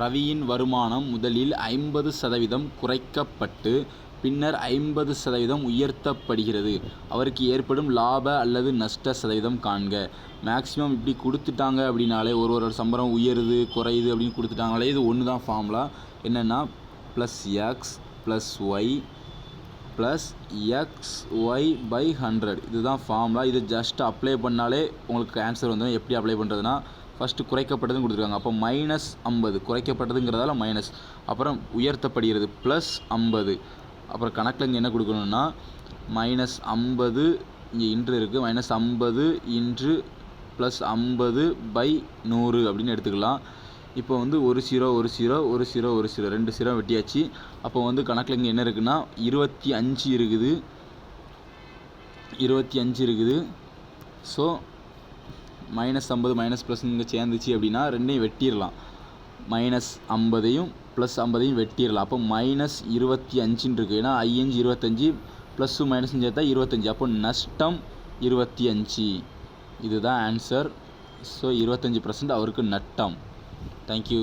ரவியின் வருமானம் முதலில் ஐம்பது சதவீதம் குறைக்கப்பட்டு பின்னர் ஐம்பது சதவீதம் உயர்த்தப்படுகிறது. அவருக்கு ஏற்படும் லாப அல்லது நஷ்ட சதவீதம் காண்க. மேக்ஸிமம் இப்படி கொடுத்துட்டாங்க அப்படின்னாலே ஒரு ஒரு சம்பளம் உயருது குறையுது அப்படின்னு கொடுத்துட்டாங்களே இது ஒன்று தான் ஃபார்முலா என்னென்னா plus X plus Y plus X Y by hundred இதுதான் ஃபார்முலா இது ஜஸ்ட் அப்ளை பண்ணாலே உங்களுக்கு ஆன்சர் வந்துடும். எப்படி அப்ளை பண்ணுறதுனா ஃபஸ்ட்டு குறைக்கப்பட்டதுன்னு கொடுத்துருக்காங்க. அப்போ மைனஸ் ஐம்பது. குறைக்கப்பட்டதுங்கிறதால மைனஸ் அப்புறம் உயர்த்தப்படுகிறது. ப்ளஸ் ஐம்பது. அப்புறம் கணக்கில் இங்கே என்ன கொடுக்கணும்னா மைனஸ் ஐம்பது இங்கே இன்று இருக்குது மைனஸ் ஐம்பது இன்று ப்ளஸ் ஐம்பது பை நூறு அப்படின்னு எடுத்துக்கலாம். இப்போ வந்து ஒரு சீரோ ஒரு சீரோ ஒரு சீரோ ஒரு சீரோ ரெண்டு சீரோ வெட்டியாச்சு. அப்போ வந்து கணக்கில் இங்கே என்ன இருக்குன்னா இருபத்தி அஞ்சு இருக்குது. இருபத்தி அஞ்சு இருக்குது. ஸோ மைனஸ் ஐம்பது மைனஸ் ப்ளஸ் இங்கே சேர்ந்துச்சு அப்படின்னா ரெண்டையும் வெட்டிடலாம். Minus ஐம்பதையும் plus ஐம்பதையும் வெட்டிடலாம். அப்போ மைனஸ் இருபத்தி அஞ்சுன்னு இருக்குது ஏன்னா ஐயஞ்சு இருபத்தஞ்சி ப்ளஸ்ஸு மைனஸும் சேர்த்தா இருபத்தஞ்சி. அப்போ நஷ்டம் இருபத்தி அஞ்சு. இதுதான் ஆன்சர் ஸோ இருபத்தஞ்சி பர்சன்ட் அவருக்கு நட்டம். தேங்க்யூ